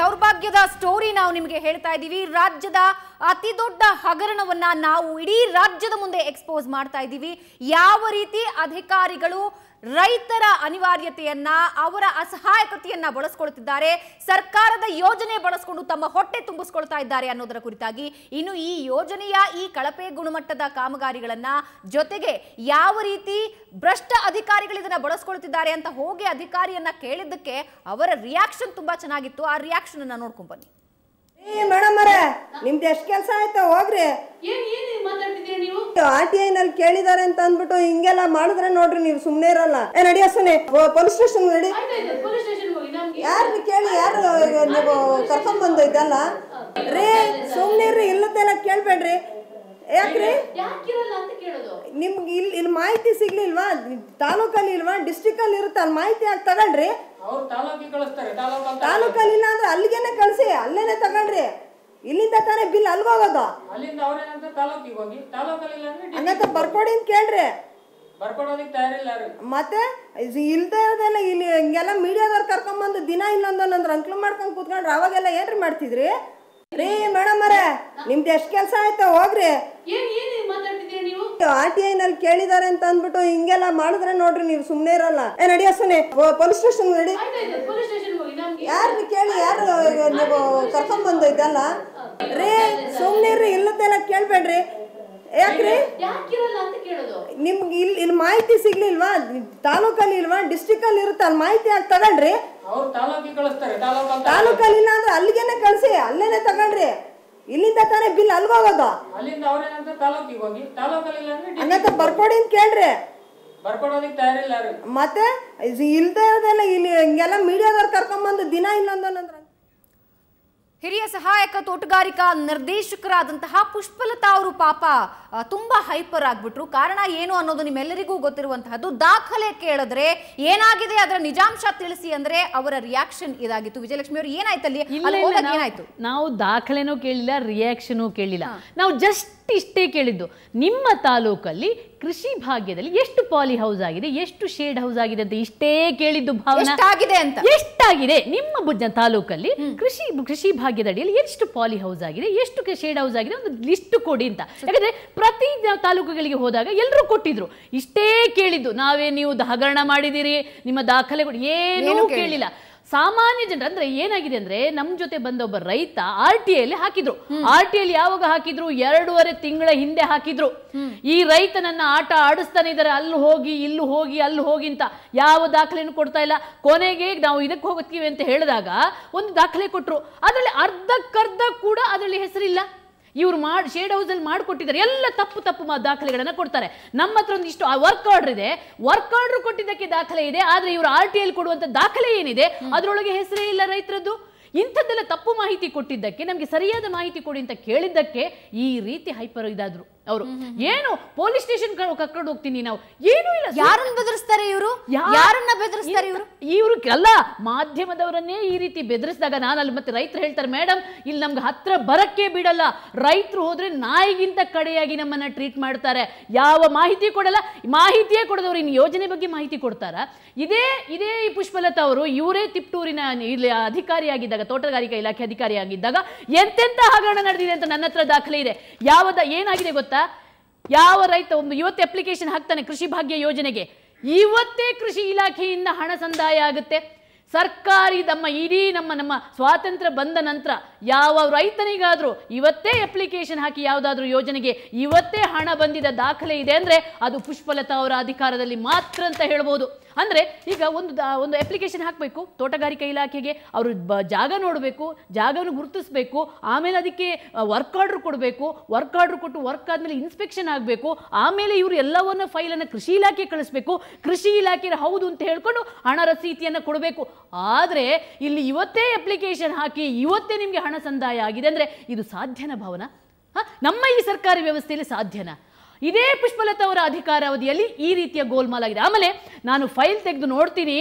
ದೌರ್ಭಾಗ್ಯದ story ನಾವು ನಿಮಗೆ ಹೇಳ್ತಾ ಇದ್ದೀವಿ. ರಾಜ್ಯದ ಅತಿ ದೊಡ್ಡ ಹಗರಣವನ್ನ ನಾವು ಇಡೀ ರಾಜ್ಯದ ಮುಂದೆ ಎಕ್ಸ್ಪೋಸ್ ಮಾಡ್ತಾ ಇದ್ದೀವಿ. ಯಾವ ರೀತಿ ಅಧಿಕಾರಿಗಳು ರೈತರ ಅನಿವಾರ್ಯತೆಯನ್ನ, ಅವರ ಅಸಹಾಯಕತೆಯನ್ನ ಬಳಸ್ಕೊಳ್ತಿದ್ದಾರೆ, ಸರ್ಕಾರದ ಯೋಜನೆ ಬಳಸ್ಕೊಂಡು ತಮ್ಮ ಹೊಟ್ಟೆ ತುಂಬಿಸ್ಕೊಳ್ತಾ ಇದ್ದಾರೆ ಅನ್ನೋದರ ಕುರಿತಾಗಿ ಇನ್ನು ಈ ಯೋಜನೆಯ ಈ ಕಳಪೆ ಗುಣಮಟ್ಟದ ಕಾಮಗಾರಿಗಳನ್ನ ಜೊತೆಗೆ ಯಾವ ರೀತಿ ಭ್ರಷ್ಟ ಅಧಿಕಾರಿಗಳು ಇದನ್ನ ಬಳಸ್ಕೊಳ್ತಿದ್ದಾರೆ ಅಂತ ಹೋಗಿ ಅಧಿಕಾರಿಯನ್ನ ಕೇಳಿದ್ದಕ್ಕೆ ಅವರ ರಿಯಾಕ್ಷನ್ ತುಂಬಾ ಚೆನ್ನಾಗಿತ್ತು. ಆ ರಿಯಾಕ್ಷನ್ ಅನ್ನ ನೋಡ್ಕೊಂಡ್ ಬನ್ನಿ. ಏ ಮೇಡಮ್ ನಿಮ್ದು ಎಷ್ಟು ಕೆಲಸ ಆಯ್ತಾ ಹೋಗ್ರಿ. ಆರ್ ಟಿ ಐ ನಲ್ಲಿ ಕೇಳಿದಾರೆ ಅಂತ ಅಂದ್ಬಿಟ್ಟು ಹಿಂಗೆಲ್ಲ ಮಾಡಿದ್ರೆ ನೋಡ್ರಿ ನೀವು ಸುಮ್ಮನೆ ಇರಲ್ಲ. ಏ ನಡಿಯ ಸುನೆ ಪೊಲೀಸ್ ಸ್ಟೇಷನ್ ನಡಿ. ಯಾರು ಕೇಳಿ ಯಾರು ನೀವು ಕರ್ಕೊಂಡ್ ಬಂದು ಇದಲ್ಲ ರೀ ಸುಮ್ಮನೆ ಇರ್ರಿ ಇಲ್ಲದೆಲ್ಲ ಕೇಳ್ಬೇಡ್ರಿ. ಯಾಕ್ರಿ? ನಿಮ್ಗೆ ಇಲ್ಲಿ ಇಲ್ಲಿ ಮಾಹಿತಿ ಸಿಗ್ಲಿಲ್ವಾ? ತಾಲೂಕಲ್ಲಿ ಇಲ್ವಾ? ಡಿಸ್ಟಿಕ್ ಅಲ್ಲಿ ಇರುತ್ತೆ ಅಲ್ಲಿ ಮಾಹಿತಿ ಆಗಿ ತಗೊಳ್ರಿ? ತಾಲೂಕಲ್ಲಿ ಇಲ್ಲ ಅಂದ್ರೆ ಅಲ್ಲಿಗೇನೆ ಕಳಿಸಿ ಅಲ್ಲೇನೆ ತಗೊಂಡ್ರಿ. ಇಲ್ಲಿಂದ ತಾನೇ ಬಿಲ್ ಅಲ್ಗೋಗೋದು. ಅಲ್ಲಿಂದ ಅವ್ರೇನಂತ ತಾಲೂಕಿಗೆ ಹೋಗಿ. ತಾಲೂಕಲ್ಲಿ ಇಲ್ಲ ಅಂದ್ರೆ ಹಂಗಂತ ಬರ್ಕೊಡಿ ಅಂತ ಕೇಳ್ರಿ. ಬರ್ಕೊಡೋದಕ್ಕೆ ತಯಾರಿಲ್ಲ ಯಾರು? ಮತ್ತೆ ಇಲ್ದೆ ಇಲ್ದೇ ಇರೋದೆಲ್ಲ ಇಲ್ಲಿ ಹಿಂಗೆಲ್ಲ ಮೀಡಿಯಾದವ್ರು ಕರ್ಕೊಂಬಂದು ದಿನ ಇಲ್ಲೊಂದೊಂದು ಅಂಕ್ಲು ಮಾಡ್ಕೊಂಡು ಕೂತ್ಕೊಂಡ್ರೆ ಅವಾಗೆಲ್ಲ ಏನ್ರಿ ಮಾಡ್ತಿದ್ರಿ? ರೀ ಮೇಡಮ್ ಅರೇ ನಿಮ್ದು ಎಷ್ಟು ಕೆಲಸ ಆಯ್ತಾ ಹೋಗ್ರಿ. ನೀವು ಆರ್ ಟಿ ಐ ನಲ್ಲಿ ಕೇಳಿದಾರೆ ಅಂತ ಅಂದ್ಬಿಟ್ಟು ಹಿಂಗೆಲ್ಲ ಮಾಡಿದ್ರೆ ನೋಡ್ರಿ ನೀವು ಸುಮ್ನೆ ಇರಲ್ಲ. ಏ ನಡಿಯ ಸುನೆ ಪೊಲೀಸ್ ಸ್ಟೇಷನ್ ನಡಿ. ಯಾರು ಕೇಳಿ ಯಾರು ನೀವು ಕರ್ಕೊಂಡ್ ಬಂದು ಇದಲ್ಲ ರೀ ಸುಮ್ನೆ ಇರ್ರಿ ಇಲ್ಲದೆಲ್ಲ ಕೇಳ್ಬೇಡ್ರಿ. ಯಾಕ್ರಿ? ಯಾಕಿರಲ್ಲ ಅಂತ ಕೇಳೋದು. ನಿಮ್ಗೆ ಇಲ್ಲಿ ಇಲ್ಲಿ ಮಾಹಿತಿ ಸಿಗ್ಲಿಲ್ವಾ? ತಾಲೂಕಲ್ಲಿ ಇಲ್ವಾ? ಡಿಸ್ಟಿಕ್ ಅಲ್ಲಿ ಇರುತ್ತೆ ಅಲ್ಲಿ ಮಾಹಿತಿ ಯಾಕೆ ಅಂತ ತಾಲೂಕಲ್ಲಿ. ಇಲ್ಲ ಅಂದ್ರೆ ಅಲ್ಲಿಗೇನೆ ಕಳಿಸಿ ಅಲ್ಲೇನೆ ತಗೊಳ್ರಿ ಇಲ್ಲಿಂದ ತಾನೇ ಬಿಲ್ ಅಲ್ಗೋಗೋದು ಅಲ್ಲಿಂದ ಅವ್ರೇನಂತ ತಾಲೂಕಿಗೆ ಹೋಗಿ? ತಾಲೂಕಲ್ಲಿ ಇಲ್ಲ ಅಂದ್ರೆ ಹಂಗಂತ ಬರ್ಕೊಡಿ ಅಂತ ಕೇಳ್ರಿ. ಬರ್ಕೊಡೋದಕ್ಕೆ ತಯಾರಿಲ್ಲ ಯಾರು? ಮತ್ತೆ ಇಲ್ದೇ ಇರೋದೆಲ್ಲ ಇಲ್ಲಿ ಹಿಂಗೆಲ್ಲ ಮೀಡಿಯಾದವ್ರು ಕರ್ಕೊಂಬಂದು ದಿನ ಇಲ್ಲೊಂದೊಂದು ಹಿರಿಯ ಸಹಾಯಕ ತೋಟಗಾರಿಕಾ ನಿರ್ದೇಶಕರಾದಂತಹ ಪುಷ್ಪಲತಾ ಅವರು ಪಾಪ ತುಂಬಾ ಹೈಪರ್ ಆಗ್ಬಿಟ್ರು. ಕಾರಣ ಏನು ಅನ್ನೋದು ನಿಮ್ಮೆಲ್ಲರಿಗೂ ಗೊತ್ತಿರುವಂತಹದ್ದು ದಾಖಲೆ ಕೇಳಿದ್ರೆ ಏನಾಗಿದೆ ಅದರ ನಿಜಾಂಶ ತಿಳಿಸಿ ಅಂದ್ರೆ ಅವರ ರಿಯಾಕ್ಷನ್ ಇದಾಗಿತ್ತು. ವಿಜಯಲಕ್ಷ್ಮಿ ಅವರು ಏನಾಯ್ತು ಅಲ್ಲಿ ಅಲ್ಲಿ ಇಲ್ಲ, ಏನಾಯ್ತು? ನಾವು ದಾಖಲೆನೂ ಕೇಳಿಲ್ಲ ರಿಯಾಕ್ಷನ್ ಕೇಳಿಲ್ಲ. ನಾವು ಜಸ್ಟ್ ಇಷ್ಟೇ ಕೇಳಿದ್ದು. ನಿಮ್ಮ ತಾಲೂಕಲ್ಲಿ ಕೃಷಿ ಭಾಗ್ಯದಲ್ಲಿ ಎಷ್ಟು ಪಾಲಿ ಹೌಸ್ ಆಗಿದೆ ಎಷ್ಟು ಶೇಡ್ ಹೌಸ್ ಆಗಿದೆ ಅಂತ ಇಷ್ಟೇ ಕೇಳಿದ್ದು ಭಾವನಾ. ಎಷ್ಟಾಗಿದೆ ಅಂತ. ಎಷ್ಟಾಗಿದೆ? ನಿಮ್ಮ ಬುಜ್ಜ ತಾಲೂಕಲ್ಲಿ ಕೃಷಿ ಕೃಷಿ ಭಾಗ್ಯದ ಅಡಿಯಲ್ಲಿ ಎಷ್ಟು ಪಾಲಿ ಹೌಸ್ ಆಗಿದೆ ಎಷ್ಟು ಶೇಡ್ ಹೌಸ್ ಆಗಿದೆ ಒಂದು ಲಿಸ್ಟ್ ಕೊಡಿ ಅಂತ. ಯಾಕಂದ್ರೆ ಪ್ರತಿ ತಾಲೂಕುಗಳಿಗೆ ಹೋದಾಗ ಎಲ್ಲರೂ ಕೊಟ್ಟಿದ್ರು. ಇಷ್ಟೇ ಕೇಳಿದ್ದು. ನಾವೇ ನೀವು ಹಗರಣ ಮಾಡಿದಿರಿ ನಿಮ್ಮ ದಾಖಲೆ ಕೊಡಿ. ಏನೂ ಕೇಳಿಲ್ಲ. ಸಾಮಾನ್ಯ ಜನರು ಅಂದ್ರೆ ಏನಾಗಿದೆ ಅಂದ್ರೆ ನಮ್ ಜೊತೆ ಬಂದ ಒಬ್ಬ ರೈತ ಆರ್ ಟಿ ಅಲ್ಲಿ ಹಾಕಿದ್ರು. ಆರ್ ಟಿ ಅಲ್ಲಿ ಯಾವಾಗ ಹಾಕಿದ್ರು? ಎರಡೂವರೆ ತಿಂಗಳ ಹಿಂದೆ ಹಾಕಿದ್ರು. ಈ ರೈತನನ್ನ ಆಟ ಆಡಿಸ್ತಾನೆ ಇದಾರೆ. ಅಲ್ಲಿ ಹೋಗಿ ಇಲ್ಲಿ ಹೋಗಿ ಅಲ್ಲಿ ಹೋಗಿ ಅಂತ ಯಾವ ದಾಖಲೆಯನ್ನು ಕೊಡ್ತಾ ಇಲ್ಲ. ಕೊನೆಗೆ ನಾವು ಇದಕ್ಕೆ ಹೋಗ್ತೀವಿ ಅಂತ ಹೇಳಿದಾಗ ಒಂದು ದಾಖಲೆ ಕೊಟ್ರು. ಅದರಲ್ಲಿ ಅರ್ಧಕ್ಕರ್ಧ ಕೂಡ ಅದರಲ್ಲಿ ಹೆಸರಿಲ್ಲ. ಇವ್ರು ಮಾಡಿ ಶೇಡ್ ಹೌಸಲ್ಲಿ ಮಾಡಿಕೊಟ್ಟಿದ್ದಾರೆ. ಎಲ್ಲ ತಪ್ಪು ತಪ್ಪು ದಾಖಲೆಗಳನ್ನು ಕೊಡ್ತಾರೆ. ನಮ್ಮ ಹತ್ರ ಒಂದಿಷ್ಟು ವರ್ಕ್ ಆರ್ಡರ್ ಇದೆ. ವರ್ಕ್ ಆರ್ಡರ್ ಕೊಟ್ಟಿದ್ದಕ್ಕೆ ದಾಖಲೆ ಇದೆ ಆದರೆ ಇವರು ಆರ್ ಟಿ ಎಲ್ ಕೊಡುವಂಥ ದಾಖಲೆ ಏನಿದೆ ಅದರೊಳಗೆ ಹೆಸರೇ ಇಲ್ಲ ರೈತರದ್ದು. ಇಂಥದ್ದೆಲ್ಲ ತಪ್ಪು ಮಾಹಿತಿ ಕೊಟ್ಟಿದ್ದಕ್ಕೆ ನಮಗೆ ಸರಿಯಾದ ಮಾಹಿತಿ ಕೊಡಿ ಅಂತ ಕೇಳಿದ್ದಕ್ಕೆ ಈ ರೀತಿ ಹೈಪರ್ ಇದಾದ್ರು. ಅವರು ಏನು? ಪೊಲೀಸ್ ಸ್ಟೇಷನ್ ಕರ್ಕೊಂಡು ಹೋಗ್ತೀನಿ ನಾವು. ಏನು ಇಲ್ಲ. ಯಾರನ್ನ ಬೆದರಿಸ್ತಾರೆ ಇವರು? ಯಾರನ್ನ ಬೆದರಿಸ್ತಾರೆ ಇವರು? ಇವರು ಅಲ್ಲ ಮಾಧ್ಯಮದವರನ್ನೇ ಈ ರೀತಿ ಬೆದರಿಸಿದಾಗ ನಾನು ಅಲ್ಲಿ ಮತ್ತೆ ರೈತರು ಹೇಳ್ತಾರೆ ಮೇಡಮ್ ಇಲ್ಲಿ ನಮ್ಗೆ ಹತ್ರ ಬರಕ್ಕೆ ಬಿಡಲ್ಲ. ರೈತರು ಹೋದ್ರೆ ನಾಯಿಗಿಂತ ಕಡೆಯಾಗಿ ನಮ್ಮನ್ನ ಟ್ರೀಟ್ ಮಾಡ್ತಾರೆ. ಯಾವ ಮಾಹಿತಿ ಕೊಡಲ್ಲ. ಮಾಹಿತಿಯೇ ಕೊಡದವ್ರು ಇನ್ನು ಯೋಜನೆ ಬಗ್ಗೆ ಮಾಹಿತಿ ಕೊಡ್ತಾರ? ಇದೇ ಇದೇ ಈ ಪುಷ್ಪಲತಾ ಅವರು ಇವರೇ ತಿಪ್ಟೂರಿನ ಇಲ್ಲಿ ಅಧಿಕಾರಿಯಾಗಿದ್ದಾಗ ತೋಟಗಾರಿಕಾ ಇಲಾಖೆ ಅಧಿಕಾರಿಯಾಗಿದ್ದಾಗ ಎಂತೆಂತ ಹಗರಣ ನಡೆದಿದೆ ಅಂತ ನನ್ನ ಹತ್ರ ದಾಖಲೆ ಇದೆ. ಯಾವದ ಏನಾಗಿದೆ ಗೊತ್ತಾ? ಯಾವ ರೈತ ಒಂದು ಇವತ್ತು ಅಪ್ಲಿಕೇಶನ್ ಹಾಕ್ತಾನೆ ಕೃಷಿ ಭಾಗ್ಯ ಯೋಜನೆಗೆ, ಇವತ್ತೇ ಕೃಷಿ ಇಲಾಖೆಯಿಂದ ಹಣ ಸಂದಾಯ ಆಗುತ್ತೆ. ಸರ್ಕಾರಿ ನಮ್ಮ ಇಡೀ ನಮ್ಮ ನಮ್ಮ ಸ್ವಾತಂತ್ರ್ಯ ಬಂದ ನಂತರ ಯಾವ ರೈತನಿಗಾದರೂ ಇವತ್ತೇ ಅಪ್ಲಿಕೇಶನ್ ಹಾಕಿ ಯಾವುದಾದ್ರೂ ಯೋಜನೆಗೆ ಇವತ್ತೇ ಹಣ ಬಂದಿದ ದಾಖಲೆ ಇದೆ ಅಂದ್ರೆ ಅದು ಪುಷ್ಪಲತಾ ಅವರ ಅಧಿಕಾರದಲ್ಲಿ ಮಾತ್ರ ಅಂತ ಹೇಳ್ಬೋದು. ಅಂದ್ರೆ ಈಗ ಒಂದು ಒಂದು ಅಪ್ಲಿಕೇಶನ್ ಹಾಕಬೇಕು, ತೋಟಗಾರಿಕೆ ಇಲಾಖೆಗೆ ಅವರು ಜಾಗ ನೋಡಬೇಕು ಜಾಗವನ್ನು ಗುರುತಿಸಬೇಕು, ಆಮೇಲೆ ಅದಕ್ಕೆ ವರ್ಕ್ ಆರ್ಡ್ರ್ ಕೊಡಬೇಕು ವರ್ಕ್ ಆರ್ಡ್ರ್ ಕೊಟ್ಟು ವರ್ಕ್ ಆದಮೇಲೆ ಇನ್ಸ್ಪೆಕ್ಷನ್ ಆಗಬೇಕು, ಆಮೇಲೆ ಇವರು ಎಲ್ಲವನ್ನ ಫೈಲನ್ನು ಕೃಷಿ ಇಲಾಖೆ ಕಳಿಸ್ಬೇಕು, ಕೃಷಿ ಇಲಾಖೆ ಹೌದು ಅಂತ ಹೇಳ್ಕೊಂಡು ಹಣ ರಸೀತಿಯನ್ನು ಕೊಡಬೇಕು. ಆದರೆ ಇಲ್ಲಿ ಇವತ್ತೇ ಅಪ್ಲಿಕೇಶನ್ ಹಾಕಿ ಇವತ್ತೇ ನಿಮಗೆ ಹಣ ಸಂದಾಯ ಆಗಿದೆ ಅಂದರೆ ಇದು ಸಾಧ್ಯನ ಭವನ? ನಮ್ಮ ಈ ಸರ್ಕಾರಿ ವ್ಯವಸ್ಥೆಯಲ್ಲಿ ಸಾಧ್ಯನಾ? ಇದೇ ಪುಷ್ಪಲತಾ ಅವರ ಅಧಿಕಾರಾವಧಿಯಲ್ಲಿ ಈ ರೀತಿಯ ಗೋಲ್ಮಾಲ್ ಆಗಿದೆ ಆಮೇಲೆ ನಾನು ಫೈಲ್ ತೆಗೆದು ನೋಡ್ತೀನಿ.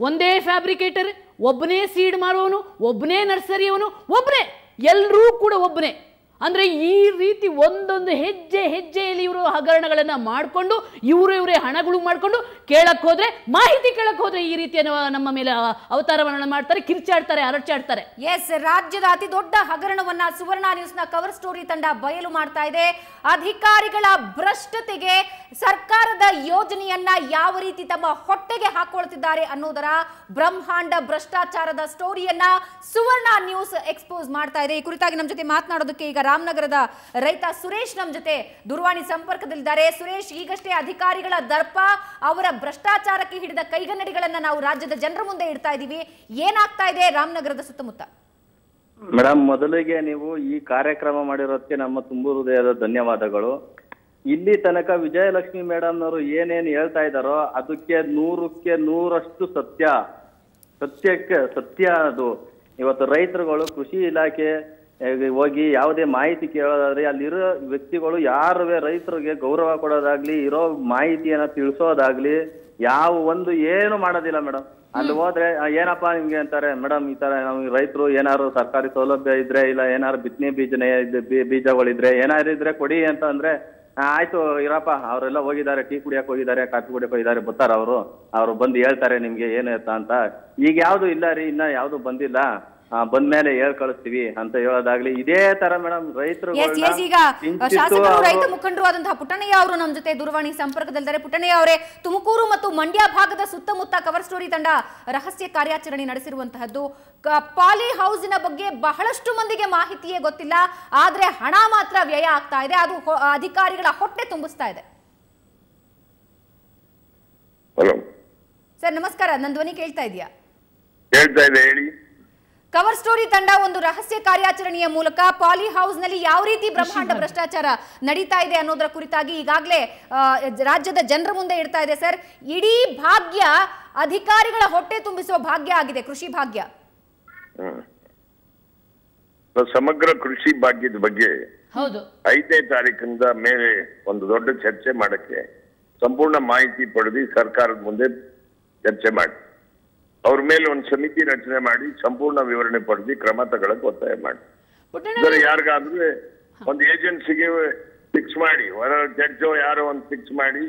ಒಂದೇ ಫ್ಯಾಬ್ರಿಕೇಟರ್ ಒಬ್ಬನೇ ಸೀಡ್ ಮಾರುವವನು ಒಬ್ಬನೇ ನರ್ಸರಿಯವನು ಒಬ್ಬನೇ ಎಲ್ಲರೂ ಕೂಡ ಒಬ್ಬನೇ ಅಂದ್ರೆ ಈ ರೀತಿ ಒಂದೊಂದು ಹೆಜ್ಜೆ ಹೆಜ್ಜೆಯಲ್ಲಿ ಇವರು ಹಗರಣಗಳನ್ನ ಮಾಡಿಕೊಂಡು, ಇವರು ಇವರೇ ಹಣಗಳು ಮಾಡಿಕೊಂಡು ಕೇಳಕ್ಕೆ ಹೋದ್ರೆ, ಮಾಹಿತಿ ಕೇಳಕ್ಕೆ ಹೋದ್ರೆ ಈ ರೀತಿಯ ನಮ್ಮ ಮೇಲೆ ಅವತಾರವನ್ನ ಮಾಡ್ತಾರೆ, ಕಿರ್ಚಾಡ್ತಾರೆ ಅರಚಾಡ್ತಾರೆ ಎಸ್ ರಾಜ್ಯದ ಅತಿ ದೊಡ್ಡ ಹಗರಣವನ್ನ ಸುವರ್ಣ ನ್ಯೂಸ್ನ ಕವರ್ ಸ್ಟೋರಿ ತಂಡ ಬಯಲು ಮಾಡ್ತಾ ಇದೆ. ಅಧಿಕಾರಿಗಳ ಭ್ರಷ್ಟತೆಗೆ ಸರ್ಕಾರದ ಯೋಜನೆಯನ್ನ ಯಾವ ರೀತಿ ತಮ್ಮ ಹೊಟ್ಟೆಗೆ ಹಾಕೊಳ್ತಿದ್ದಾರೆ ಅನ್ನೋದರ ಬ್ರಹ್ಮಾಂಡ ಭ್ರಷ್ಟಾಚಾರದ ಸ್ಟೋರಿಯನ್ನ ಸುವರ್ಣ ನ್ಯೂಸ್ ಎಕ್ಸ್ಪೋಸ್ ಮಾಡ್ತಾ ಇದೆ. ಈ ಕುರಿತಾಗಿ ನಮ್ಮ ಜೊತೆ ಮಾತನಾಡೋದಕ್ಕೆ ಈಗ ರಾಮನಗರದ ರೈತ ಸುರೇಶ್ ನಮ್ಮ ಜೊತೆ ದೂರವಾಣಿ ಸಂಪರ್ಕದಲ್ಲಿದ್ದಾರೆ. ಸುರೇಶ್, ಈಗಷ್ಟೇ ಅಧಿಕಾರಿಗಳ ದರ್ಪ, ಅವರ ಭ್ರಷ್ಟಾಚಾರಕ್ಕೆ ಹಿಡಿದ ಕೈಗನ್ನಡಿಗಳನ್ನ ನಾವು ರಾಜ್ಯದ ಜನರ ಮುಂದೆ ಇಡ್ತಾ ಇದ್ದೀವಿ. ಏನಾಗ್ತಾ ಇದೆ ರಾಮನಗರದ ಸುತ್ತಮುತ್ತ? ಮೇಡಮ್ ಮೊದಲಿಗೆ ನೀವು ಈ ಕಾರ್ಯಕ್ರಮ ಮಾಡಿರೋದಕ್ಕೆ ನಮ್ಮ ತುಂಬು ಹೃದಯದ ಧನ್ಯವಾದಗಳು. ಇಲ್ಲಿ ತನಕ ವಿಜಯಲಕ್ಷ್ಮಿ ಮೇಡಮ್ನವರು ಏನೇನು ಹೇಳ್ತಾ ಇದ್ದಾರೋ ಅದಕ್ಕೆ ನೂರಕ್ಕೆ ನೂರಷ್ಟು ಸತ್ಯ. ಸತ್ಯಕ್ಕೆ ಸತ್ಯ ಅದು. ಇವತ್ತು ರೈತರುಗಳು ಕೃಷಿ ಇಲಾಖೆ ಹೋಗಿ ಯಾವುದೇ ಮಾಹಿತಿ ಕೇಳೋದಾದ್ರೆ ಅಲ್ಲಿರೋ ವ್ಯಕ್ತಿಗಳು ಯಾರು ರೈತರಿಗೆ ಗೌರವ ಕೊಡೋದಾಗ್ಲಿ ಇರೋ ಮಾಹಿತಿಯನ್ನ ತಿಳಿಸೋದಾಗ್ಲಿ ಯಾವ ಒಂದು ಏನು ಮಾಡೋದಿಲ್ಲ ಮೇಡಮ್. ಅಲ್ಲಿ ಹೋದ್ರೆ ಏನಪ್ಪಾ ನಿಮ್ಗೆ ಅಂತಾರೆ ಮೇಡಮ್ ಈ ತರ ನಮ್ಗೆ ರೈತರು ಏನಾದ್ರು ಸರ್ಕಾರಿ ಸೌಲಭ್ಯ ಇದ್ರೆ ಇಲ್ಲ ಏನಾದ್ರು ಬಿತ್ತನೆ ಬೀಜನೇ ಬೀಜಗಳಿದ್ರೆ ಏನಾದ್ರು ಇದ್ರೆ ಕೊಡಿ ಅಂತ ಅಂದ್ರೆ ಆಯ್ತು ಇರಪ್ಪ ಅವರೆಲ್ಲ ಹೋಗಿದ್ದಾರೆ ಟೀ ಕುಡಿಯಕ್ ಹೋಗಿದ್ದಾರೆ ಕಾಫಿ ಕುಡಿಯಕ್ ಹೋಗಿದ್ದಾರೆ ಬರ್ತಾರ ಅವರು. ಅವ್ರು ಬಂದು ಹೇಳ್ತಾರೆ ನಿಮ್ಗೆ ಏನು ಅಂತ. ಈಗ ಯಾವ್ದು ಇಲ್ಲ ರೀ ಇನ್ನ ಯಾವ್ದು ಬಂದಿಲ್ಲ. ಆ, ಬಂದ್ಮೇಲೆ ಹೇಳ್ ಕಳಿಸ್ತೀವಿ ಅಂತ ಹೇಳೋದಾಗ್ಲಿ ಇದೇ ತರ ಮೇಡಮ್ ರೈತರು ಎಸ್ ಎಸ್ ಈಗ ಶಾಸಕರು ರೈತ ಮುಖಂಡರು ಆದಂತಹ ಪುಟ್ಟಣಯ್ಯ ಅವರು ನಮ್ಮ ಜೊತೆ ದೂರವಾಣಿ ಸಂಪರ್ಕದಲ್ಲಿದ್ದಾರೆ. ಪುಟ್ಟಣಯ್ಯ ಅವರೇ ತುಮಕೂರು ಮತ್ತು ಮಂಡ್ಯ ಭಾಗದ ಸುತ್ತಮುತ್ತ ಕವರ್ ಸ್ಟೋರಿ ತಂಡ ರಹಸ್ಯ ಕಾರ್ಯಾಚರಣೆ ನಡೆಸಿರುವಂತಹದ್ದು. ಪಾಲಿ ಹೌಸಿನ ಬಗ್ಗೆ ಬಹಳಷ್ಟು ಮಂದಿಗೆ ಮಾಹಿತಿಯೇ ಗೊತ್ತಿಲ್ಲ. ಆದ್ರೆ ಹಣ ಮಾತ್ರ ವ್ಯಯ ಆಗ್ತಾ ಇದೆ. ಅದು ಅಧಿಕಾರಿಗಳ ಹೊಟ್ಟೆ ತುಂಬಿಸ್ತಾ ಇದೆ. ಸರ್ ನಮಸ್ಕಾರ. ನನ್ನ ಧ್ವನಿ ಕೇಳ್ತಾ ಇದೆಯಾ? ಹೇಳ್ತಾ ಇದೆ ಹೇಳಿ. ಕವರ್ ಸ್ಟೋರಿ ತಂಡ ಒಂದು ರಹಸ್ಯ ಕಾರ್ಯಾಚರಣೆಯ ಮೂಲಕ ಪಾಲಿ ಹೌಸ್ನಲ್ಲಿ ಯಾವ ರೀತಿ ಬ್ರಹ್ಮಾಂಡ ಭ್ರಷ್ಟಾಚಾರ ನಡೀತಾ ಇದೆ ಅನ್ನೋದರ ಕುರಿತಾಗಿ ಈಗಾಗಲೇ ರಾಜ್ಯದ ಜನರ ಮುಂದೆ ಇಡ್ತಾ ಇದೆ ಸರ್. ಇಡೀ ಭಾಗ್ಯ ಅಧಿಕಾರಿಗಳ ಹೊಟ್ಟೆ ತುಂಬಿಸುವ ಭಾಗ್ಯ ಆಗಿದೆ ಕೃಷಿ ಭಾಗ್ಯ. ಹ್ಮ್. ಸಮಗ್ರ ಕೃಷಿ ಭಾಗ್ಯದ ಬಗ್ಗೆ ಹೌದು. ಐದನೇ ತಾರೀಕಿಂದ ಮೇಲೆ ಒಂದು ದೊಡ್ಡ ಚರ್ಚೆ ಮಾಡಕ್ಕೆ ಸಂಪೂರ್ಣ ಮಾಹಿತಿ ಪಡೆದು ಸರ್ಕಾರದ ಮುಂದೆ ಚರ್ಚೆ ಮಾಡಿ. ಅವ್ರ ಮೇಲೆ ಒಂದು ಸಮಿತಿ ರಚನೆ ಮಾಡಿ ಸಂಪೂರ್ಣ ವಿವರಣೆ ಪಡೆದು ಕ್ರಮ ತಗೊಳಕ್ ಒತ್ತಾಯ ಮಾಡಿ. ಯಾರಿಗಾದ್ರೂ ಒಂದು ಏಜೆನ್ಸಿಗೆ ಫಿಕ್ಸ್ ಮಾಡಿ ಹೊರ ಜಡ್ಜೋ ಯಾರೋ ಒಂದು ಫಿಕ್ಸ್ ಮಾಡಿ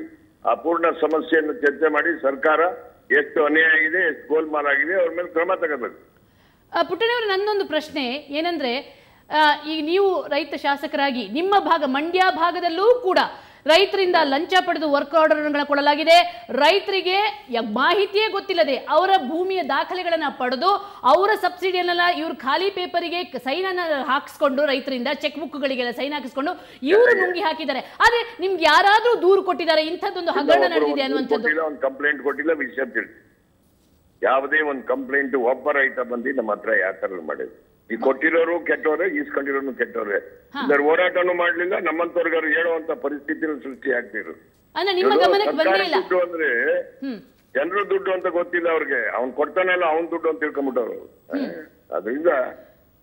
ಆ ಪೂರ್ಣ ಸಮಸ್ಯೆಯನ್ನು ಚರ್ಚೆ ಮಾಡಿ ಸರ್ಕಾರ ಎಷ್ಟು ಅನ್ಯಾಯ ಆಗಿದೆ ಎಷ್ಟು ಗೋಲ್ಮಾಲ್ ಆಗಿದೆ ಅವ್ರ ಮೇಲೆ ಕ್ರಮ ತಗೋಬೇಕು. ಪುಟ್ಟಣ್ಣವ್ರೆ ನನ್ನೊಂದು ಪ್ರಶ್ನೆ ಏನಂದ್ರೆ ಈಗ ನೀವು ರೈತ ಶಾಸಕರಾಗಿ ನಿಮ್ಮ ಭಾಗ ಮಂಡ್ಯ ಭಾಗದಲ್ಲೂ ಕೂಡ ರೈತರಿಂದ ಲಂಚ ಪಡೆದು ವರ್ಕ್ ಆರ್ಡರ್ಗಳನ್ನು ಕೊಡಲಾಗಿದೆ ರೈತರಿಗೆ ಮಾಹಿತಿಯೇ ಗೊತ್ತಿಲ್ಲದೆ ಅವರ ಭೂಮಿಯ ದಾಖಲೆಗಳನ್ನ ಪಡೆದು ಅವರ ಸಬ್ಸಿಡಿಯನ್ನೆಲ್ಲ ಇವರು ಖಾಲಿ ಪೇಪರಿಗೆ ಸೈನನ್ನ ಹಾಕಿಸ್ಕೊಂಡು ರೈತರಿಂದ ಚೆಕ್ ಬುಕ್ಗಳಿಗೆಲ್ಲ ಸೈನ್ ಹಾಕಿಸ್ಕೊಂಡು ಇವರು ನುಂಗಿ ಹಾಕಿದ್ದಾರೆ. ಆದ್ರೆ ನಿಮ್ಗೆ ಯಾರಾದ್ರೂ ದೂರು ಕೊಟ್ಟಿದ್ದಾರೆ ಇಂಥದ್ದೊಂದು ಹಗರಣ ನಡೆದಿದೆ ಅನ್ನುವಂಥದ್ದು. ಕಂಪ್ಲೇಂಟ್ ಕೊಟ್ಟಿಲ್ಲ ಯಾವುದೇ ಒಂದು ಕಂಪ್ಲೇಂಟ್ ಒಬ್ಬ ರೈತ ಬಂದು ನಮ್ಮ ಹತ್ರ ಯಾವ ಥರ ಮಾಡಿದ್ರು. ಈ ಕೊಟ್ಟಿರೋರು ಕೆಟ್ಟವ್ರೆ ಈಸ್ಕೊಂಡಿರೋನು ಕೆಟ್ಟವ್ರೆ. ಇದರ ಹೋರಾಟನೂ ಮಾಡ್ಲಿಲ್ಲ ನಮ್ಮಂತವ್ರಿಗಾರು ಹೇಳುವಂತ ಪರಿಸ್ಥಿತಿ ಸೃಷ್ಟಿ ಆಗ್ತಿರು ದುಡ್ಡು ಅಂದ್ರೆ ಹ್ಮ್. ಜನರ ದುಡ್ಡು ಅಂತ ಗೊತ್ತಿಲ್ಲ ಅವ್ರಿಗೆ. ಅವ್ನ್ ಕೊಡ್ತಾನಲ್ಲ ಅವ್ನ್ ದುಡ್ಡು ಅಂತ ತಿಳ್ಕೊಂಬಿಟ್ಟವ್ರು. ಅದರಿಂದ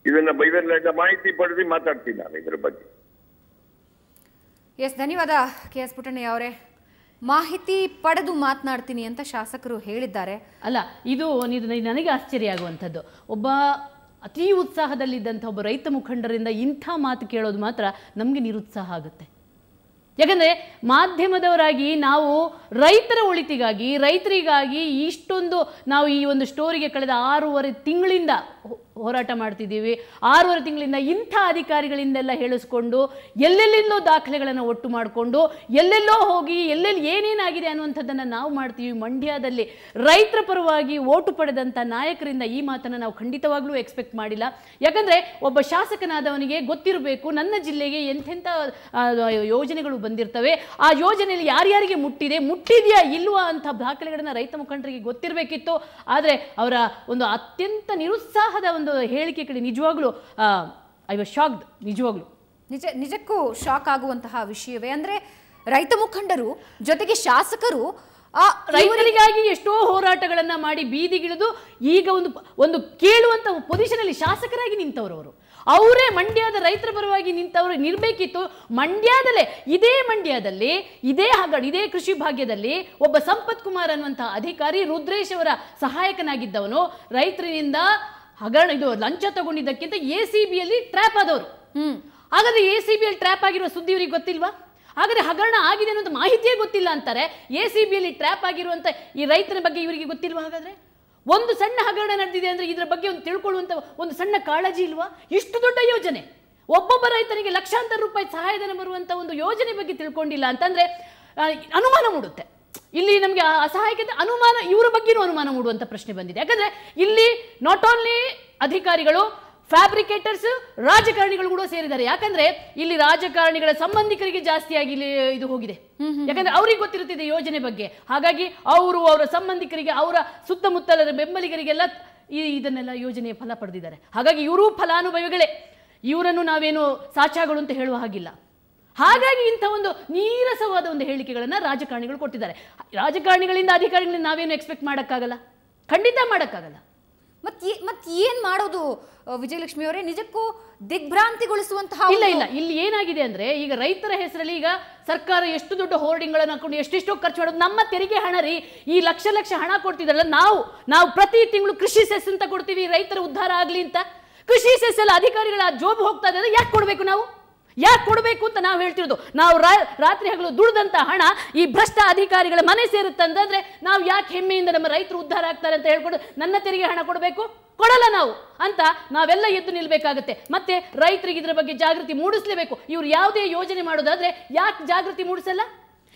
ಇದನ್ನ ಇದನ್ನ ಮಾಹಿತಿ ಪಡೆದು ಮಾತಾಡ್ತೀನಿ ನಾನು ಇದ್ರ ಬಗ್ಗೆ. ಎಸ್ ಧನ್ಯವಾದ ಕೆ ಎಸ್ ಪುಟ್ಟಣ್ಣಯ್ಯ ಅವರೇ. ಮಾಹಿತಿ ಪಡೆದು ಮಾತನಾಡ್ತೀನಿ ಅಂತ ಶಾಸಕರು ಹೇಳಿದ್ದಾರೆ. ಅಲ್ಲ ಇದು ಇದು ನನಗೆ ಆಶ್ಚರ್ಯ ಆಗುವಂಥದ್ದು. ಒಬ್ಬ ಅತಿ ಉತ್ಸಾಹದಲ್ಲಿದ್ದಂಥ ಒಬ್ಬ ರೈತ ಮುಖಂಡರಿಂದ ಇಂಥ ಮಾತು ಕೇಳೋದು ಮಾತ್ರ ನಮಗೆ ನಿರುತ್ಸಾಹ ಆಗುತ್ತೆ. ಯಾಕಂದರೆ ಮಾಧ್ಯಮದವರಾಗಿ ನಾವು ರೈತರ ಉಳಿತಿಗಾಗಿ ರೈತರಿಗಾಗಿ ಇಷ್ಟೊಂದು ನಾವು ಈ ಒಂದು ಸ್ಟೋರಿಗೆ ಕಳೆದ ಆರೂವರೆ ತಿಂಗಳಿಂದ ಹೋರಾಟ ಮಾಡ್ತಿದ್ದೀವಿ. ಆರೂವರೆ ತಿಂಗಳಿಂದ ಇಂಥ ಅಧಿಕಾರಿಗಳಿಂದೆಲ್ಲ ಹೇಳಿಸ್ಕೊಂಡು ಎಲ್ಲೆಲ್ಲಿಂದಲೋ ದಾಖಲೆಗಳನ್ನು ಒಟ್ಟು ಮಾಡಿಕೊಂಡು ಎಲ್ಲೆಲ್ಲೋ ಹೋಗಿ ಎಲ್ಲೆಲ್ಲಿ ಏನೇನಾಗಿದೆ ಅನ್ನುವಂಥದ್ದನ್ನು ನಾವು ಮಾಡ್ತೀವಿ. ಮಂಡ್ಯದಲ್ಲಿ ರೈತರ ಪರವಾಗಿ ಓಟು ಪಡೆದಂಥ ನಾಯಕರಿಂದ ಈ ಮಾತನ್ನು ನಾವು ಖಂಡಿತವಾಗ್ಲೂ ಎಕ್ಸ್ಪೆಕ್ಟ್ ಮಾಡಿಲ್ಲ. ಯಾಕಂದರೆ ಒಬ್ಬ ಶಾಸಕನಾದವನಿಗೆ ಗೊತ್ತಿರಬೇಕು, ನನ್ನ ಜಿಲ್ಲೆಗೆ ಎಂಥೆಂಥ ಯೋಜನೆಗಳು ಬಂದಿರ್ತವೆ. ಆ ಯೋಜನೆಯಲ್ಲಿ ಯಾರ್ಯಾರಿಗೆ ಮುಟ್ಟಿದೆ, ಮುಟ್ಟಿದೆಯಾ ಇಲ್ವಾ ಅಂತ ದಾಖಲೆಗಳನ್ನು ರೈತ ಮುಖಂಡರಿಗೆ ಗೊತ್ತಿರಬೇಕಿತ್ತು. ಆದರೆ ಅವರ ಒಂದು ಅತ್ಯಂತ ನಿರುತ್ಸಾಹದ ಒಂದು ಹೇಳಿಕೆ ಕಡೆ ನಿಜವಾಗ್ಲೂ ಐ ವಾಸ್ ಶಾಕ್ಡ್ ನಿಜವಾಗ್ಲೂ. ನಿಜ ನಿಜಕ್ಕೂ ಶಾಕ್ ಆಗುವಂತಹ ವಿಷಯವೇ. ಅಂದ್ರೆ ರೈತ ಮುಖಂಡರು ಜೊತೆಗೆ ಶಾಸಕರು ಆ ರೈತರಿಗಾಗಿ ಎಷ್ಟೋ ಹೋರಾಟಗಳನ್ನ ಮಾಡಿ ಬೀದಿಗಿಳಿದು ಈಗ ಒಂದು ಒಂದು ಕೇಳುವಂತ ಪೊಸಿಷನ್ ಅಲ್ಲಿ ಶಾಸಕರಾಗಿ ನಿಂತವರು ಅವರು. ಅವರೇ ಮಂಡ್ಯದ ರೈತರ ಪರವಾಗಿ ನಿಂತವರು ನಿರ್ಬೇಕಿತ್ತು. ಮಂಡ್ಯದಲ್ಲೇ ಇದೇ ಮಂಡ್ಯದಲ್ಲಿ ಇದೇ ಹಗಡ್ ಇದೇ ಕೃಷಿ ಭಾಗ್ಯದಲ್ಲಿ ಒಬ್ಬ ಸಂಪತ್ ಕುಮಾರ್ ಅನ್ನುವಂತಹ ಅಧಿಕಾರಿ ರುದ್ರೇಶ್ ಅವರ ಸಹಾಯಕನಾಗಿದ್ದವನು. ರೈತರಿನಿಂದ ಹಗರಣ ಇದು ಲಂಚ ತಗೊಂಡಿದ್ದಕ್ಕಿಂತ ಎ ಸಿ ಬಿಯಲ್ಲಿ ಟ್ರ್ಯಾಪ್ ಆದವರು. ಹಾಗಾದ್ರೆ ಎ ಸಿ ಬಿಯಲ್ಲಿ ಟ್ರ್ಯಾಪ್ ಆಗಿರುವ ಸುದ್ದಿ ಇವರಿಗೆ ಗೊತ್ತಿಲ್ವಾ? ಹಾಗಾದ್ರೆ ಹಗರಣ ಆಗಿದೆ ಅನ್ನೋದು ಮಾಹಿತಿಯೇ ಗೊತ್ತಿಲ್ಲ ಅಂತಾರೆ. ಎ ಸಿ ಬಿಯಲ್ಲಿ ಟ್ರ್ಯಾಪ್ ಆಗಿರುವಂತ ಈ ರೈತನ ಬಗ್ಗೆ ಇವರಿಗೆ ಗೊತ್ತಿಲ್ವಾ ಹಾಗಾದ್ರೆ? ಒಂದು ಸಣ್ಣ ಹಗರಣ ನಡೆದಿದೆ ಅಂದ್ರೆ ಇದರ ಬಗ್ಗೆ ಒಂದು ತಿಳ್ಕೊಳ್ಳುವಂತ ಒಂದು ಸಣ್ಣ ಕಾಳಜಿ ಇಲ್ವಾ? ಇಷ್ಟು ದೊಡ್ಡ ಯೋಜನೆ. ಒಬ್ಬೊಬ್ಬ ರೈತನಿಗೆ ಲಕ್ಷಾಂತರ ರೂಪಾಯಿ ಸಹಾಯಧನ ಬರುವಂತ ಒಂದು ಯೋಜನೆ ಬಗ್ಗೆ ತಿಳ್ಕೊಂಡಿಲ್ಲ ಅಂತಂದ್ರೆ ಅನುಮಾನ ಮೂಡುತ್ತೆ. ಇಲ್ಲಿ ನಮಗೆ ಅಸಹಾಯಕತೆ ಅನುಮಾನ ಇವರ ಬಗ್ಗೆನೂ ಅನುಮಾನ ಮೂಡುವಂತ ಪ್ರಶ್ನೆ ಬಂದಿದೆ. ಯಾಕಂದ್ರೆ ಇಲ್ಲಿ ನಾಟ್ ಓನ್ಲಿ ಅಧಿಕಾರಿಗಳು ಫ್ಯಾಬ್ರಿಕೇಟರ್ಸ್ ರಾಜಕಾರಣಿಗಳು ಕೂಡ ಸೇರಿದ್ದಾರೆ. ಯಾಕಂದ್ರೆ ಇಲ್ಲಿ ರಾಜಕಾರಣಿಗಳ ಸಂಬಂಧಿಕರಿಗೆ ಜಾಸ್ತಿಯಾಗಿ ಇಲ್ಲಿ ಇದು ಹೋಗಿದೆ. ಯಾಕಂದ್ರೆ ಅವ್ರಿಗೆ ಗೊತ್ತಿರುತ್ತಿದೆ ಯೋಜನೆ ಬಗ್ಗೆ. ಹಾಗಾಗಿ ಅವರು ಅವರ ಸಂಬಂಧಿಕರಿಗೆ ಅವರ ಸುತ್ತಮುತ್ತಲರ ಬೆಂಬಲಿಗರಿಗೆಲ್ಲ ಈ ಇದನ್ನೆಲ್ಲ ಯೋಜನೆಯ ಫಲ ಪಡೆದಿದ್ದಾರೆ. ಹಾಗಾಗಿ ಇವರೂ ಫಲಾನುಭವಿಗಳೇ. ಇವರನ್ನು ನಾವೇನು ಸಾಚಾಗಳು ಅಂತ ಹೇಳುವ ಹಾಗಿಲ್ಲ. ಹಾಗಾಗಿ ಇಂಥ ಒಂದು ನೀರಸವಾದ ಒಂದು ಹೇಳಿಕೆಗಳನ್ನು ರಾಜಕಾರಣಿಗಳು ಕೊಟ್ಟಿದ್ದಾರೆ. ರಾಜಕಾರಣಿಗಳಿಂದ ಅಧಿಕಾರಿಗಳಿಂದ ನಾವೇನು ಎಕ್ಸ್ಪೆಕ್ಟ್ ಮಾಡೋಕ್ಕಾಗಲ್ಲ? ಖಂಡಿತ ಮಾಡೋಕ್ಕಾಗಲ್ಲ. ಮತ್ತೆ ಮತ್ತೆ ಮತ್ ಏನ್ ಮಾಡೋದು ವಿಜಯಲಕ್ಷ್ಮಿ ಅವರೇ? ನಿಜಕ್ಕೂ ದಿಗ್ಭ್ರಾಂತಿಗೊಳಿಸುವಂತಹ ಇಲ್ಲ ಇಲ್ಲ. ಇಲ್ಲಿ ಏನಾಗಿದೆ ಅಂದ್ರೆ ಈಗ ರೈತರ ಹೆಸರಲ್ಲಿ ಈಗ ಸರ್ಕಾರ ಎಷ್ಟು ದೊಡ್ಡ ಹೋರ್ಡಿಂಗ್ಗಳನ್ನು ಹಾಕೊಂಡು ಎಷ್ಟೆಷ್ಟೋ ಖರ್ಚು ಮಾಡೋದು ನಮ್ಮ ತೆರಿಗೆ ಹಣ ರೀ. ಈ ಲಕ್ಷ ಲಕ್ಷ ಹಣ ಕೊಡ್ತಿದ್ರಲ್ಲ ನಾವು ನಾವು ಪ್ರತಿ ತಿಂಗಳು ಕೃಷಿ ಸೆಸ್ ಅಂತ ಕೊಡ್ತೀವಿ ರೈತರ ಉದ್ಧಾರ ಆಗ್ಲಿ ಅಂತ. ಕೃಷಿ ಸೆಸ್ ಎಲ್ಲ ಅಧಿಕಾರಿಗಳ ಜೋಬ್ ಹೋಗ್ತಾ ಇದ್ದಾರೆ ಯಾಕೆ ಕೊಡ್ಬೇಕು ನಾವು? ಯಾಕೆ ಕೊಡಬೇಕು ಅಂತ ನಾವು ಹೇಳ್ತಿರೋದು? ನಾವು ರಾತ್ರಿ ಹಗಲು ದುಡ್ದಂತ ಹಣ ಈ ಭ್ರಷ್ಟ ಅಧಿಕಾರಿಗಳ ಮನೆ ಸೇರುತ್ತೆ ಅಂತಂದ್ರೆ ನಾವು ಯಾಕೆ ಹೆಮ್ಮೆಯಿಂದ ನಮ್ಮ ರೈತರು ಉದ್ಧಾರ ಆಗ್ತಾರೆ ಅಂತ ಹೇಳ್ಕೊಂಡು ನನ್ನ ತೆರಿಗೆ ಹಣ ಕೊಡಬೇಕು? ಕೊಡಲ್ಲ ನಾವು. ಅಂತ ನಾವೆಲ್ಲ ಎದ್ದು ನಿಲ್ಬೇಕಾಗತ್ತೆ. ಮತ್ತೆ ರೈತರಿಗೆ ಇದ್ರ ಬಗ್ಗೆ ಜಾಗೃತಿ ಮೂಡಿಸ್ಲೇಬೇಕು. ಇವ್ರು ಯಾವುದೇ ಯೋಜನೆ ಮಾಡೋದಾದ್ರೆ ಯಾಕೆ ಜಾಗೃತಿ ಮೂಡಿಸಲ್ಲ?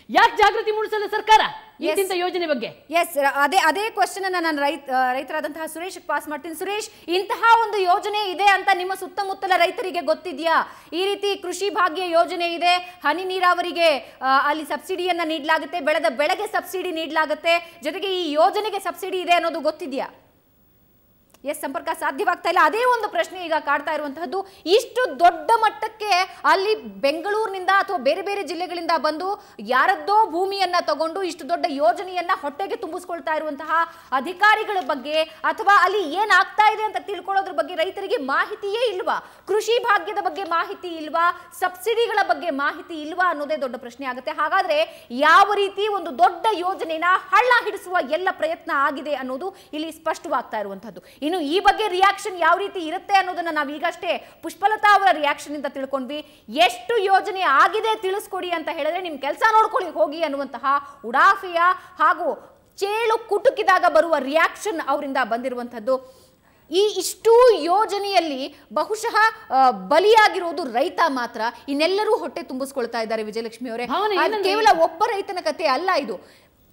ಯಾಕೆ ಜಾಗೃತಿ ಮೂಡಿಸಲ್ಲ ಸರ್ಕಾರ? ಇಂತಿಂತ ಯೋಜನೆ ಬಗ್ಗೆ? ಎಸ್ ಅದೇ ಅದೇ ಕ್ವಶನ್ ಅನ್ನ ನಾನು ರೈತ ರೈತರಾದಂತಹ ಸುರೇಶ್ ಪಾಸ್ ಮಾಡ್ತೀನಿ. ಸುರೇಶ್ ಇಂತಹ ಒಂದು ಯೋಜನೆ ಇದೆ ಅಂತ ನಿಮ್ಮ ಸುತ್ತಮುತ್ತಲ ರೈತರಿಗೆ ಗೊತ್ತಿದೆಯಾ? ಈ ರೀತಿ ಕೃಷಿ ಭಾಗ್ಯ ಯೋಜನೆ ಇದೆ ಹನಿ ನೀರಾವರಿಗೆ ಅಲ್ಲಿ ಸಬ್ಸಿಡಿಯನ್ನ ನೀಡಲಾಗುತ್ತೆ ಬೆಳೆದ ಬೆಳೆಗೆ ಸಬ್ಸಿಡಿ ನೀಡಲಾಗುತ್ತೆ ಜೊತೆಗೆ ಈ ಯೋಜನೆಗೆ ಸಬ್ಸಿಡಿ ಇದೆ ಅನ್ನೋದು ಗೊತ್ತಿದ್ಯಾ? ಎಸ್, ಸಂಪರ್ಕ ಸಾಧ್ಯವಾಗ್ತಾ ಇಲ್ಲ. ಅದೇ ಒಂದು ಪ್ರಶ್ನೆ ಈಗ ಕಾಡ್ತಾ ಇರುವಂತಹದ್ದು. ಇಷ್ಟು ದೊಡ್ಡ ಮಟ್ಟಕ್ಕೆ ಅಲ್ಲಿ ಬೆಂಗಳೂರಿನಿಂದ ಅಥವಾ ಬೇರೆ ಬೇರೆ ಜಿಲ್ಲೆಗಳಿಂದ ಬಂದು ಯಾರದ್ದೋ ಭೂಮಿಯನ್ನ ತಗೊಂಡು ಇಷ್ಟು ದೊಡ್ಡ ಯೋಜನೆಯನ್ನ ಹೊಟ್ಟೆಗೆ ತುಂಬಿಸ್ಕೊಳ್ತಾ ಇರುವಂತಹ ಅಧಿಕಾರಿಗಳ ಬಗ್ಗೆ ಅಥವಾ ಅಲ್ಲಿ ಏನಾಗ್ತಾ ಇದೆ ಅಂತ ತಿಳ್ಕೊಳ್ಳೋದ್ರ ಬಗ್ಗೆ ರೈತರಿಗೆ ಮಾಹಿತಿಯೇ ಇಲ್ವಾ? ಕೃಷಿ ಭಾಗ್ಯದ ಬಗ್ಗೆ ಮಾಹಿತಿ ಇಲ್ವಾ? ಸಬ್ಸಿಡಿಗಳ ಬಗ್ಗೆ ಮಾಹಿತಿ ಇಲ್ವಾ ಅನ್ನೋದೇ ದೊಡ್ಡ ಪ್ರಶ್ನೆ ಆಗುತ್ತೆ. ಹಾಗಾದ್ರೆ ಯಾವ ರೀತಿ ಒಂದು ದೊಡ್ಡ ಯೋಜನೆನ ಹಳ್ಳ ಹಿಡಿಸುವ ಎಲ್ಲ ಪ್ರಯತ್ನ ಆಗಿದೆ ಅನ್ನೋದು ಇಲ್ಲಿ ಸ್ಪಷ್ಟವಾಗ್ತಾ ಇರುವಂತಹದ್ದು. ಈ ಬಗ್ಗೆ ರಿಯಾಕ್ಷನ್ ಯಾವ ರೀತಿ ಇರುತ್ತೆ ಅನ್ನೋದನ್ನ ನಾವು ಈಗಷ್ಟೇ ಪುಷ್ಪಲತಾ ಅವರ ರಿಯಾಕ್ಷನ್ ಇಂದ ತಿಳ್ಕೊಂಡ್ವಿ. ಎಷ್ಟು ಯೋಜನೆ ಆಗಿದೆ ತಿಳಿಸ್ಕೊಡಿ ಅಂತ ಹೇಳಿದ್ರೆ ನಿಮ್ ಕೆಲಸ ನೋಡ್ಕೊಳ್ಳಿ ಹೋಗಿ ಅನ್ನುವಂತಹ ಉಡಾಫಿಯ ಹಾಗೂ ಚೇಳು ಕುಟುಕಿದಾಗ ಬರುವ ರಿಯಾಕ್ಷನ್ ಅವರಿಂದ ಬಂದಿರುವಂತದ್ದು ಈ ಇಷ್ಟೂ ಯೋಜನೆಯಲ್ಲಿ ಬಹುಶಃ ಆ, ಬಲಿಯಾಗಿರುವುದು ರೈತ ಮಾತ್ರ. ಇನ್ನೆಲ್ಲರೂ ಹೊಟ್ಟೆ ತುಂಬಿಸ್ಕೊಳ್ತಾ ಇದ್ದಾರೆ ವಿಜಯಲಕ್ಷ್ಮಿ ಅವರೇ. ಕೇವಲ ಒಬ್ಬ ರೈತನ ಕತೆ ಅಲ್ಲ ಇದು.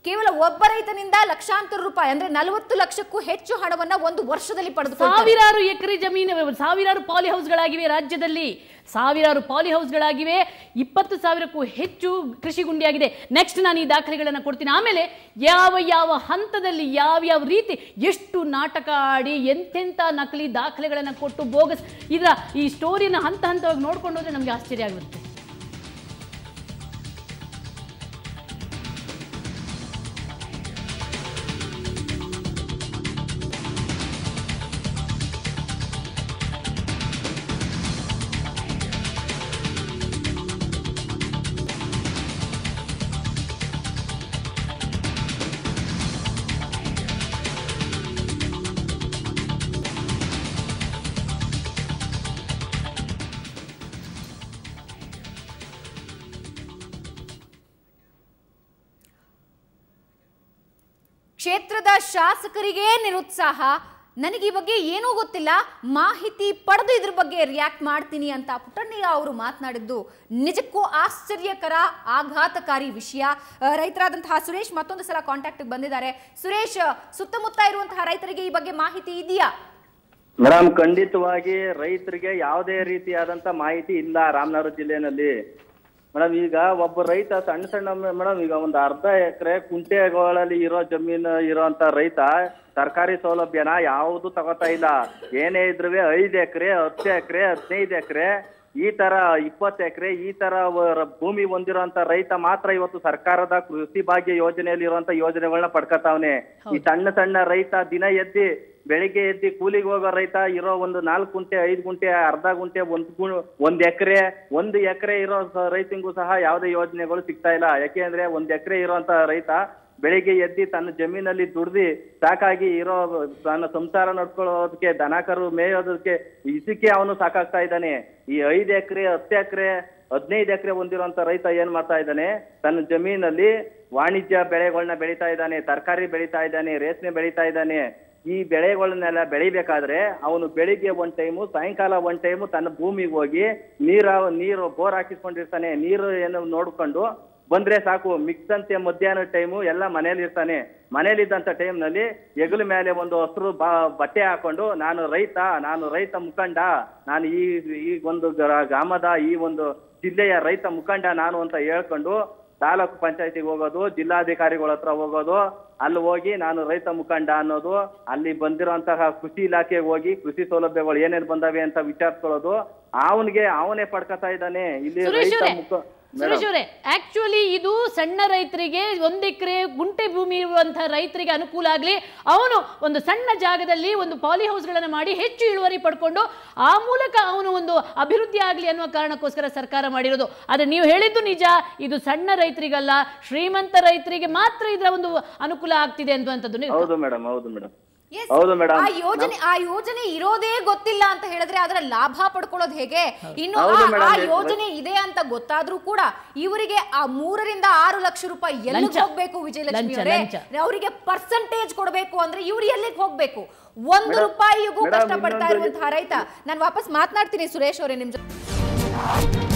ಕೇವಲ ಒಬ್ಬ ರೈತನಿಂದ ಲಕ್ಷಾಂತರ ರೂಪಾಯಿ, ಅಂದ್ರೆ ನಲವತ್ತು ಲಕ್ಷಕ್ಕೂ ಹೆಚ್ಚು ಹಣವನ್ನ ಒಂದು ವರ್ಷದಲ್ಲಿ ಪಡೆದು ಸಾವಿರಾರು ಎಕರೆ ಜಮೀನು, ಸಾವಿರಾರು ಪಾಲಿ ಹೌಸ್ಗಳಾಗಿವೆ ರಾಜ್ಯದಲ್ಲಿ. ಸಾವಿರಾರು ಪಾಲಿ ಹೌಸ್ಗಳಾಗಿವೆ ಇಪ್ಪತ್ತು ಸಾವಿರಕ್ಕೂ ಹೆಚ್ಚು ಕೃಷಿ ಗುಂಡಿಯಾಗಿದೆ. ನೆಕ್ಸ್ಟ್ ನಾನು ಈ ದಾಖಲೆಗಳನ್ನು ಕೊಡ್ತೀನಿ. ಆಮೇಲೆ ಯಾವ ಯಾವ ಹಂತದಲ್ಲಿ, ಯಾವ ಯಾವ ರೀತಿ, ಎಷ್ಟು ನಾಟಕ ಆಡಿ ಎಂತೆಂಥ ನಕಲಿ ದಾಖಲೆಗಳನ್ನು ಕೊಟ್ಟು ಬೋಗಸ್, ಇದರ ಈ ಸ್ಟೋರಿನ ಹಂತ ಹಂತವಾಗಿ ನೋಡ್ಕೊಂಡು ಹೋದ್ರೆ ನಮಗೆ ಆಶ್ಚರ್ಯ ಆಗುತ್ತೆ. ಕ್ಷೇತ್ರದ ಶಾಸಕರಿಗೆ ನಿರುತ್ಸಾಹ. ನನಗೆ ಈ ಬಗ್ಗೆ ಏನೂ ಗೊತ್ತಿಲ್ಲ. ಮಾಹಿತಿ ಪಡೆದು ಇದ್ರ ಬಗ್ಗೆ ರಿಯಾಕ್ಟ್ ಮಾಡ್ತೀನಿ ಅಂತ ಪುಟ್ಟಣ್ಣಯ್ಯ ಅವರು ಮಾತನಾಡಿದ್ದು. ನಿಜಕ್ಕೂ ಆಶ್ಚರ್ಯಕರ, ಆಘಾತಕಾರಿ ವಿಷಯ. ರೈತರಾದಂತಹ ಸುರೇಶ್ ಮತ್ತೊಂದು ಸಲ ಕಾಂಟ್ಯಾಕ್ಟ್ ಬಂದಿದ್ದಾರೆ. ಸುರೇಶ್, ಸುತ್ತಮುತ್ತ ಇರುವಂತಹ ರೈತರಿಗೆ ಈ ಬಗ್ಗೆ ಮಾಹಿತಿ ಇದೆಯಾ? ಮೇಡಮ್, ಖಂಡಿತವಾಗಿ ರೈತರಿಗೆ ಯಾವುದೇ ರೀತಿಯಾದಂತ ಮಾಹಿತಿ ಇಲ್ಲ ರಾಮನಗರ ಜಿಲ್ಲೆನಲ್ಲಿ ಮೇಡಮ್, ಈಗ ಒಬ್ಬ ರೈತ ಸಣ್ಣ ಸಣ್ಣ ಮೇಡಮ್, ಈಗ ಒಂದು ಅರ್ಧ ಎಕರೆ ಕುಂಟೆಗಳಲ್ಲಿ ಇರೋ ಜಮೀನು, ಇರೋಂತ ರೈತ ಸರ್ಕಾರಿ ಸೌಲಭ್ಯನ ಯಾವುದು ತಗೋತಾ ಇಲ್ಲ. ಏನೇ ಇದ್ರೂ ಐದು ಎಕರೆ, ಹತ್ತು ಎಕರೆ, ಹದಿನೈದು ಎಕರೆ ಈ ತರ ಇಪ್ಪತ್ತು ಎಕರೆ ಈ ತರ ಭೂಮಿ ಹೊಂದಿರುವಂತ ರೈತ ಮಾತ್ರ ಇವತ್ತು ಸರ್ಕಾರದ ಕೃಷಿ ಭಾಗ್ಯ ಯೋಜನೆಯಲ್ಲಿ ಇರುವಂತ ಯೋಜನೆಗಳನ್ನ ಪಡ್ಕತಾವ್ನೆ. ಈ ಸಣ್ಣ ಸಣ್ಣ ರೈತ ದಿನ ಎದ್ದಿ ಬೆಳಿಗ್ಗೆ ಎದ್ದಿ ಕೂಲಿಗೆ ಹೋಗೋ ರೈತ ಇರೋ ಒಂದು ನಾಲ್ಕು ಗುಂಟೆ ಐದು ಗುಂಟೆ ಅರ್ಧ ಗುಂಟೆ ಒಂದ್ ಗು ಒಂದ್ ಎಕರೆ ಒಂದು ಎಕರೆ ಇರೋ ರೈತಂಗೂ ಸಹ ಯಾವುದೇ ಯೋಜನೆಗಳು ಸಿಗ್ತಾ ಇಲ್ಲ. ಯಾಕೆ ಅಂದ್ರೆ ಒಂದ್ ಎಕರೆ ಇರುವಂತ ರೈತ ಬೆಳಿಗ್ಗೆ ಎದ್ದಿ ತನ್ನ ಜಮೀನಲ್ಲಿ ದುಡ್ದಿ ಸಾಕಾಗಿ ಇರೋ ತನ್ನ ಸಂಸಾರ ನಡ್ಕೊಳ್ಳೋದಕ್ಕೆ ದನಕರು ಮೇಯೋದಕ್ಕೆ ಇದಕ್ಕೆ ಅವನು ಸಾಕಾಗ್ತಾ ಇದ್ದಾನೆ. ಈ ಐದು ಎಕರೆ, ಹತ್ತು ಎಕರೆ, ಹದಿನೈದು ಎಕರೆ ಹೊಂದಿರುವಂತ ರೈತ ಏನ್ ಮಾಡ್ತಾ ಇದ್ದಾನೆ? ತನ್ನ ಜಮೀನಲ್ಲಿ ವಾಣಿಜ್ಯ ಬೆಳೆಗಳನ್ನ ಬೆಳೀತಾ ಇದ್ದಾನೆ, ತರಕಾರಿ ಬೆಳೀತಾ ಇದ್ದಾನೆ, ರೇಷ್ಮೆ ಬೆಳೀತಾ ಇದ್ದಾನೆ. ಈ ಬೆಳೆಗಳನ್ನೆಲ್ಲ ಬೆಳಿಬೇಕಾದ್ರೆ ಅವನು ಬೆಳಿಗ್ಗೆ ಒಂದ್ ಟೈಮು, ಸಾಯಂಕಾಲ ಒಂದ್ ಟೈಮು ತನ್ನ ಭೂಮಿಗೆ ಹೋಗಿ ನೀರ, ನೀರು ಬೋರ್ ಹಾಕಿಸ್ಕೊಂಡಿರ್ತಾನೆ. ನೀರು ಏನು ನೋಡ್ಕೊಂಡು ಬಂದ್ರೆ ಸಾಕು ಮಿಕ್ಸ್ ಅಂತೆ ಮಧ್ಯಾಹ್ನ ಟೈಮು ಎಲ್ಲ ಮನೇಲಿ ಇರ್ತಾನೆ. ಮನೇಲಿದ್ದಂತ ಟೈಮ್ನಲ್ಲಿ ಹೆಗಲ ಮೇಲೆ ಒಂದು ಹಸಿರು ಬಾ ಬಟ್ಟೆ ಹಾಕೊಂಡು ನಾನು ರೈತ ನಾನು ರೈತ ಮುಖಂಡ ನಾನು ಈ ಈ ಒಂದು ಗ್ರ- ಗ್ರಾಮದ ಈ ಒಂದು ಜಿಲ್ಲೆಯ ರೈತ ಮುಖಂಡ ನಾನು ಅಂತ ಹೇಳ್ಕೊಂಡು ತಾಲೂಕು ಪಂಚಾಯತಿಗೆ ಹೋಗೋದು ಜಿಲ್ಲಾಧಿಕಾರಿಗಳ ಹತ್ರ ಹೋಗೋದು ಅಲ್ಲಿ ಹೋಗಿ ನಾನು ರೈತ ಮುಖಂಡ ಅನ್ನೋದು ಅಲ್ಲಿ ಬಂದಿರೋಂತಹ ಕೃಷಿ ಇಲಾಖೆಗೆ ಹೋಗಿ ಕೃಷಿ ಸೌಲಭ್ಯಗಳು ಏನೇನು ಬಂದಾವೆ ಅಂತ ವಿಚಾರಿಸ್ಕೊಳ್ಳೋದು ಅವನಿಗೆ ಅವನೇ ಪಡ್ಕೊತಾ ಇದ್ದಾನೆ. ಇಲ್ಲಿ ರೈತ ಮುಖ ಸುರೇಶ್ ಅವರೇ ಆಕ್ಚುಲಿ ಇದು ಸಣ್ಣ ರೈತರಿಗೆ ಒಂದ್ ಎಕರೆ ಗುಂಟೆ ಭೂಮಿ ಇರುವಂತಹ ರೈತರಿಗೆ ಅನುಕೂಲ ಆಗ್ಲಿ ಅವನು ಒಂದು ಸಣ್ಣ ಜಾಗದಲ್ಲಿ ಒಂದು ಪಾಲಿ ಹೌಸ್ಗಳನ್ನ ಮಾಡಿ ಹೆಚ್ಚು ಇಳುವರಿ ಪಡ್ಕೊಂಡು ಆ ಮೂಲಕ ಅವನು ಒಂದು ಅಭಿವೃದ್ಧಿ ಆಗ್ಲಿ ಅನ್ನುವ ಕಾರಣಕ್ಕೋಸ್ಕರ ಸರ್ಕಾರ ಮಾಡಿರೋದು ಆದ್ರೆ ನೀವು ಹೇಳಿದ್ದು ನಿಜ ಇದು ಸಣ್ಣ ರೈತರಿಗಲ್ಲ ಶ್ರೀಮಂತ ರೈತರಿಗೆ ಮಾತ್ರ ಇದರ ಒಂದು ಅನುಕೂಲ ಆಗ್ತಿದೆ ಅನ್ನುವಂಥದ್ದು ನೀವು- ಹೌದು ಮೇಡಮ್ ಹೌದು ಮೇಡಮ್. ಹೌದು ಮೇಡಮ್ ಆ ಯೋಜನೆ ಆ ಯೋಜನೆ ಇರೋದೇ ಗೊತ್ತಿಲ್ಲ ಅಂತ ಹೇಳಿದ್ರೆ ಅದರ ಲಾಭ ಪಡ್ಕೊಳ್ಳೋದು ಹೇಗೆ? ಇನ್ನು ಆ- ಆ ಯೋಜನೆ ಇದೆ ಅಂತ ಗೊತ್ತಾದ್ರೂ ಕೂಡ ಇವರಿಗೆ ಆ ಮೂರರಿಂದ ಆರು ಲಕ್ಷ ರೂಪಾಯಿ ಎಲ್ಲಿಗೆ. ಹೋಗ್ಬೇಕು ವಿಜಯಲಕ್ಷ್ಮಿ ಅವರೇ? ಅವರಿಗೆ ಪರ್ಸೆಂಟೇಜ್ ಕೊಡಬೇಕು ಅಂದ್ರೆ ಇವ್ರು ಎಲ್ಲಿಗೆ ಹೋಗ್ಬೇಕು? ಒಂದು ರೂಪಾಯಿಗೂ ಕಷ್ಟ ಪಡ್ತಾ ಇರುವಂತಹ ರೈತ. ನಾನು ವಾಪಸ್ ಮಾತನಾಡ್ತೀನಿ ಸುರೇಶ್ ಅವರೇ ನಿಮ್ ಜೊತೆ